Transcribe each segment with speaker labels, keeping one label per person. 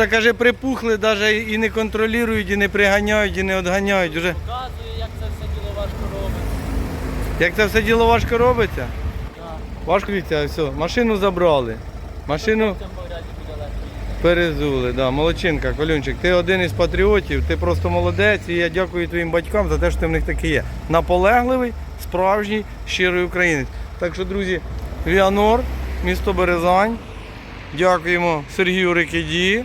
Speaker 1: Вже каже, припухли, навіть і не контролюють, і не приганяють, і не відганяють. Вже
Speaker 2: Показує, як це все діло важко робить.
Speaker 1: як це все діло важко робиться?
Speaker 2: Так.
Speaker 1: Важко дивіться, все, машину забрали. Машину перезули. Да, молодчинка, Колюнчик, ти один із патріотів, ти просто молодець, і я дякую твоїм батькам за те, що ти в них такий є. Наполегливий, справжній, щирий українець. Так що, друзі, Віанор, місто Березань. Дякуємо Сергію Рикіді.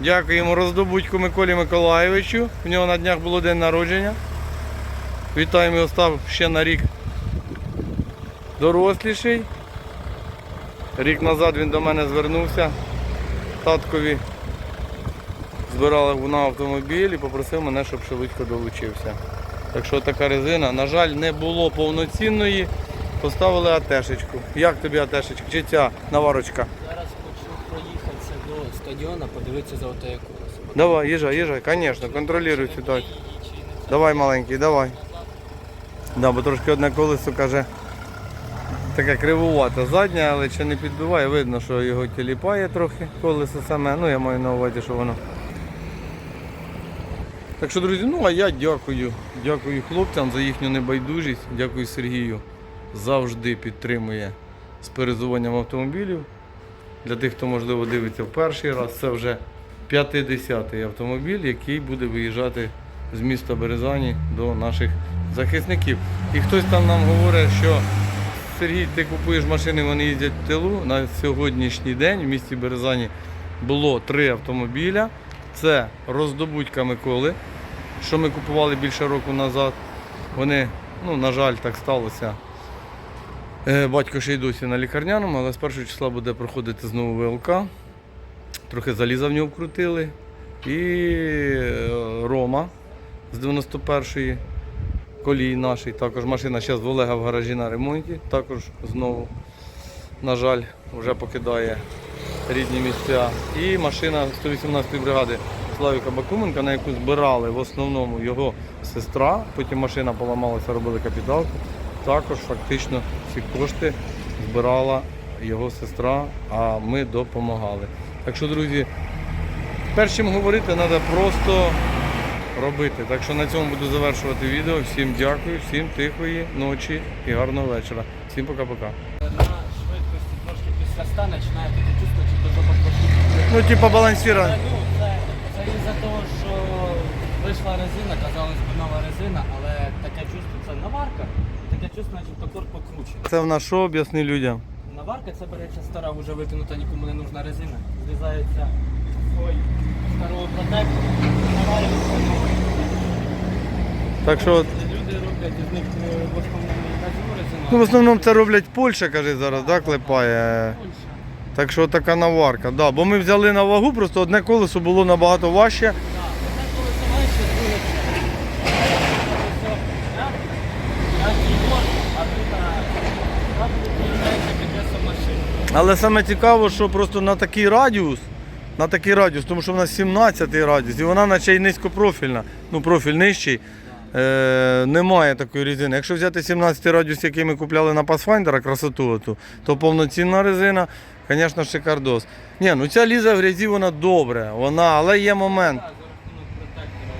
Speaker 1: Дякуємо роздобудьку Миколі Миколаєвичу. У нього на днях було день народження. Вітаємо його став ще на рік доросліший. Рік назад він до мене звернувся. Таткові збирали на автомобіль і попросив мене, щоб шелудько долучився. Так що така резина, на жаль, не було повноцінної. Поставили атешечку. Як тобі атешечка? Чи ця наварочка?
Speaker 2: Стадіона, подивитися за отеє колесо.
Speaker 1: Давай, їжджай, їжджай, звісно, контролюй ситуацію. Давай, маленький, давай. Да, бо трошки одне колесо каже. Таке кривувате заднє, але чи не підбиває, видно, що його тіліпає трохи колесо саме. Ну я маю на увазі, що воно. Так що, друзі, ну а я дякую. Дякую хлопцям за їхню небайдужість. Дякую Сергію. Завжди підтримує з перезуванням автомобілів. Для тих, хто можливо дивиться в перший раз, це вже 50-й автомобіль, який буде виїжджати з міста Березані до наших захисників. І хтось там нам говорить, що Сергій, ти купуєш машини, вони їздять в тилу. На сьогоднішній день в місті Березані було три автомобіля. Це роздобудька Миколи, що ми купували більше року назад. Вони, ну, на жаль, так сталося. Е, Батько ще й досі на лікарняному, але з першого числа буде проходити знову ВЛК. Трохи заліза в нього вкрутили. І е, Рома з 91-ї колії нашої. Також машина зараз в Олега в гаражі на ремонті. Також знову, на жаль, вже покидає рідні місця. І машина 118-ї бригади Славіка Бакуменка, на яку збирали в основному його сестра. Потім машина поламалася, робили капіталку. Також фактично ці кошти збирала його сестра, а ми допомагали. Так що, друзі, перш чим говорити, треба просто робити. Так що на цьому буду завершувати відео. Всім дякую, всім тихої ночі і гарного вечора. Всім пока-пока.
Speaker 2: На швидкості трошки після ста починає таке чувство, чи то запах.
Speaker 1: Ну, типа балансіра.
Speaker 2: Це, ну, це, це із-за того, що вийшла резина, казалось би нова резина, але таке чувство, це наварка, таке чувство, начебто корпус покручений.
Speaker 1: Це в нас що об'ясни людям.
Speaker 2: Наварка це береться стара, вже викинута, нікому не нужна резина. Зрізається слой старого протектора, наварюється новий.
Speaker 1: Так що,
Speaker 2: Люди роблять із них е, в основному газову резину.
Speaker 1: ну, в основному це роблять Польща, каже, зараз, да, клепає.
Speaker 2: Польща.
Speaker 1: Так що така наварка. Да, бо ми взяли на вагу, просто одне колесо було набагато важче.
Speaker 2: Так, одне колесо менше, друге це. Колесо м'яке, м'який бор, а тут а, там виявляється під весом машини.
Speaker 1: Але саме цікаво, що просто на такий радіус, на такий радіус, тому що в нас 17 радіус, і вона наче й низькопрофільна, ну профіль нижчий. Е, немає такої резини. Якщо взяти 17 радіус, який ми купляли на Pathfinder, красоту, ту, то повноцінна резина, звісно, шикардос. Ні, ну ця ліза в грязі, вона добре, вона, але є момент.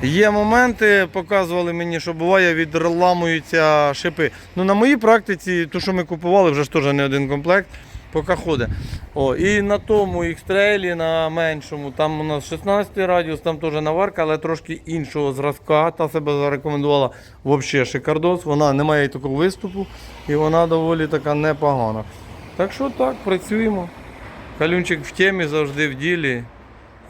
Speaker 1: Є моменти, показували мені, що буває, відламуються шипи. Ну на моїй практиці, ту, що ми купували, вже ж теж не один комплект, поки ходить. О, і на тому X-Trail, на меншому, там у нас 16 радіус, там теж наварка, але трошки іншого зразка. Та себе зарекомендувала взагалі шикардос. Вона не має такого виступу і вона доволі така непогана. Так що так, працюємо. Калюнчик в темі завжди в ділі.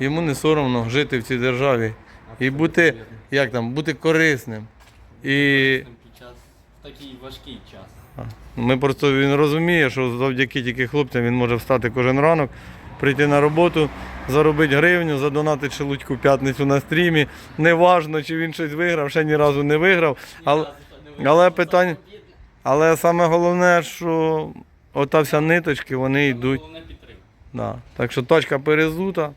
Speaker 1: Йому не соромно жити в цій державі і бути, як там, бути корисним. І
Speaker 2: Під час в такий важкий час.
Speaker 1: Ми просто він розуміє, що завдяки тільки хлопцям він може встати кожен ранок, прийти на роботу, заробити гривню, задонатити шелудьку в п'ятницю на стрімі. Неважно, чи він щось виграв, ще ні разу не виграв. Але, але питання, але саме головне, що ота вся ниточки, вони йдуть. Да. Так що тачка перезута,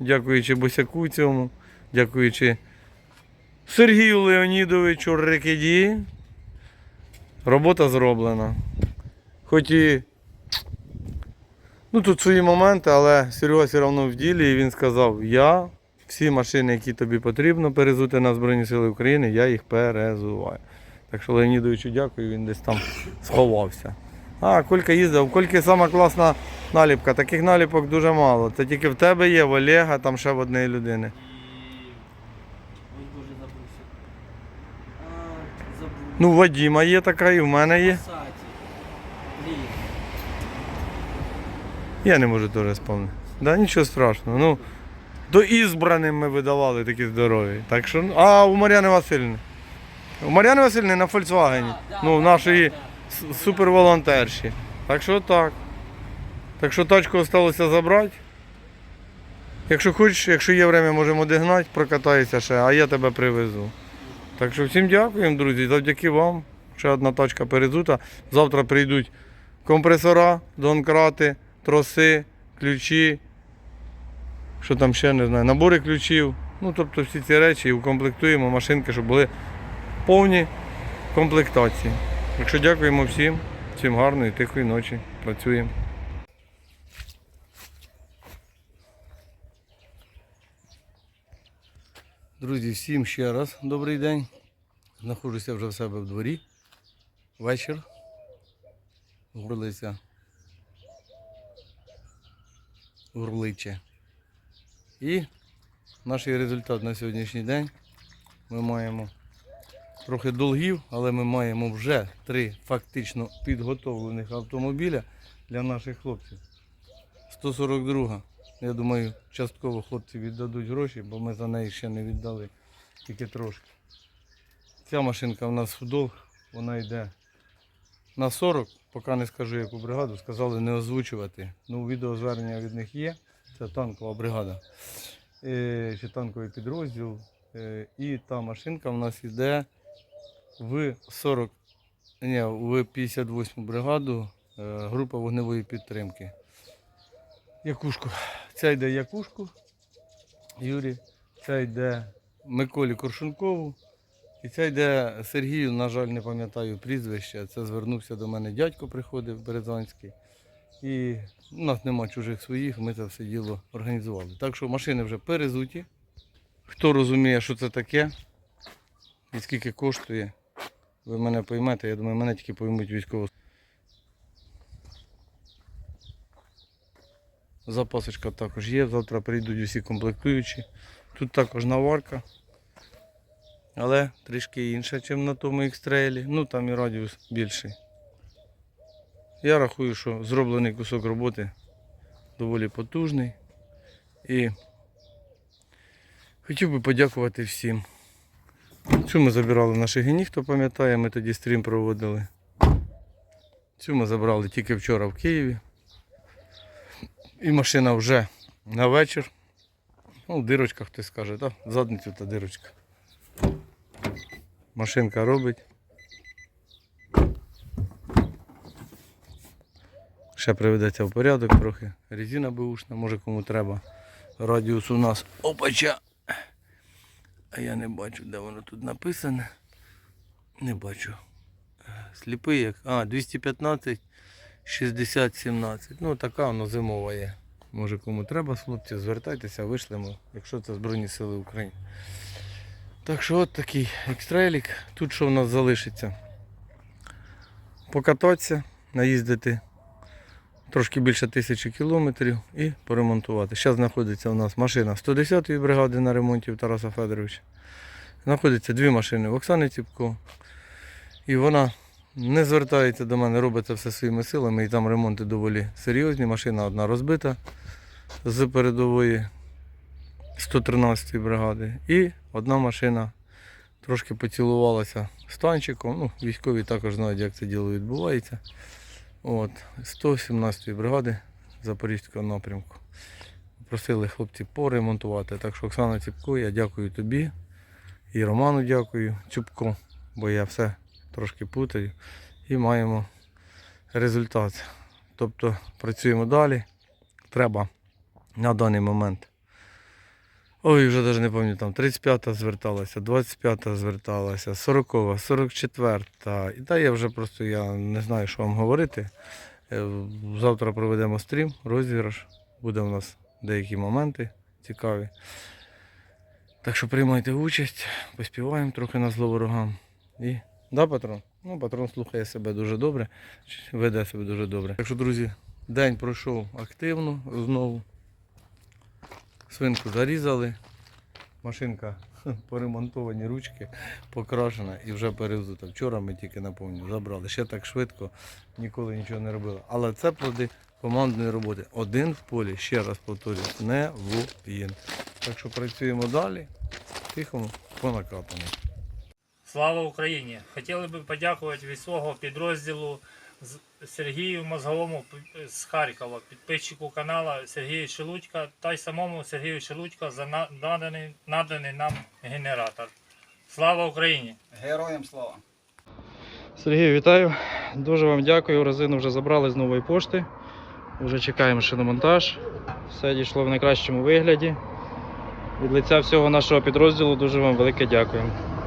Speaker 1: дякуючи Босяку цьому, дякуючи Сергію Леонідовичу Рекіді. Робота зроблена. Хоч і Ну тут свої моменти, але Серега все одно в ділі і він сказав, я всі машини, які тобі потрібно перезути на Збройні Сили України, я їх перезуваю. Так що Леонідовичу дякую, він десь там сховався. А, Колька їздив, Кольки сама класна наліпка. Таких наліпок дуже мало. Це тільки в тебе є, в Олега, там ще в однієї людини.
Speaker 2: Ой, боже, забувся. А, забув.
Speaker 1: Ну, в Вадіма є така, і в мене є. Я не можу теж спомнити. Да, нічого страшного. Ну, до ізбраним ми видавали такі здорові. Так що, а у Мар'яни Васильівни. У Мар'яни Васильівни на
Speaker 2: да,
Speaker 1: ну, нашої суперволонтерші. Так що так. Так що тачку залишилося забрати. Якщо хочеш, якщо є время, можемо одігнати, прокатайся ще, а я тебе привезу. Так що всім дякуємо, друзі. Завдяки вам. Ще одна тачка перезута. Завтра прийдуть компресора, донкрати, троси, ключі. Що там ще не знаю, набори ключів. Ну, тобто всі ці речі і укомплектуємо машинки, щоб були повні комплектації. Так що дякуємо всім, всім гарної, тихої ночі. Працюємо. Друзі, всім ще раз добрий день. Знаходжуся вже в себе в дворі. Вечір. Гурлиця. Гурличе. І наш результат на сьогоднішній день. Ми маємо трохи долгів, але ми маємо вже три фактично підготовлених автомобіля для наших хлопців. 142. Я думаю, частково хлопці віддадуть гроші, бо ми за неї ще не віддали, тільки трошки. Ця машинка в нас в долг, вона йде на 40, поки не скажу яку бригаду, сказали не озвучувати. Ну, відеозвернення від них є. Це танкова бригада. Е, чи танковий підрозділ. Е, і та машинка в нас йде в 40, ні, в 58 бригаду е, група вогневої підтримки. Якушку. Ця йде Якушку, Юрій, ця йде Миколі Коршункову. І ця йде Сергію, на жаль, не пам'ятаю прізвище. Це звернувся до мене дядько, приходив Березанський. І у нас нема чужих своїх, ми це все діло організували. Так що машини вже перезуті. Хто розуміє, що це таке і скільки коштує, ви мене поймете, я думаю, мене тільки поймуть військово. Запасочка також є, завтра прийдуть усі комплектуючі. Тут також наварка. Але трішки інша, ніж на тому екстрелі. Ну там і радіус більший. Я рахую, що зроблений кусок роботи доволі потужний. І хотів би подякувати всім. Цю ми забирали в наших гені, хто пам'ятає, ми тоді стрім проводили. Цю ми забрали тільки вчора в Києві. І машина вже на вечір. Ну, дирочка хтось скаже, так? Задницю та дирочка. Машинка робить. Ще приведеться в порядок трохи. Резина беушна, може кому треба. Радіус у нас опача. А я не бачу, де воно тут написане. Не бачу. Сліпий як. А, 215 60 17. Ну така воно зимова є. Може кому треба, хлопці, звертайтеся, вишлемо, якщо це Збройні Сили України. Так що от такий екстрелік. Тут що в нас залишиться? Покататися, наїздити трошки більше тисячі кілометрів і поремонтувати. Зараз знаходиться у нас машина 110-ї бригади на ремонті Тараса Федоровича. Знаходяться дві машини в Оксани Ціпко. І вона не звертається до мене, робить це все своїми силами. І там ремонти доволі серйозні. Машина одна розбита з передової 113-ї бригади. І одна машина трошки поцілувалася з танчиком. Ну, військові також знають, як це діло відбувається. От, 117-ї бригади Запорізького напрямку. Просили хлопці поремонтувати. Так що Оксана Ціпко, я дякую тобі. І Роману дякую, Цюбко, бо я все трошки путаю. І маємо результат. Тобто працюємо далі. Треба на даний момент. Ой, вже навіть не пам'ятаю, там 35-та зверталася, 25-та зверталася, 40-та, 44-та. І та я вже просто я не знаю, що вам говорити. Е, Завтра проведемо стрім, розіграш. Буде у нас деякі моменти цікаві. Так що приймайте участь, поспіваємо трохи на зло ворогам. І... Да, патрон? Ну, патрон слухає себе дуже добре, веде себе дуже добре. Так що, друзі, день пройшов активно знову. Свинку зарізали. Машинка поремонтовані ручки, покрашена і вже перевзута. Вчора ми тільки наповню забрали. Ще так швидко ніколи нічого не робили. Але це плоди командної роботи. Один в полі, ще раз повторюю, не воїн. Так що працюємо далі, тихому, по.
Speaker 3: Слава Україні! Хотіли би подякувати від свого підрозділу Сергію Мозговому з Харкова, підписчику каналу Сергію Шелудька та й самому Сергію Шелудька за наданий, наданий нам генератор. Слава Україні!
Speaker 4: Героям слава!
Speaker 5: Сергій, вітаю. Дуже вам дякую. Резину вже забрали з нової пошти. Вже чекаємо шиномонтаж. Все дійшло в найкращому вигляді. Від лиця всього нашого підрозділу дуже вам велике дякуємо.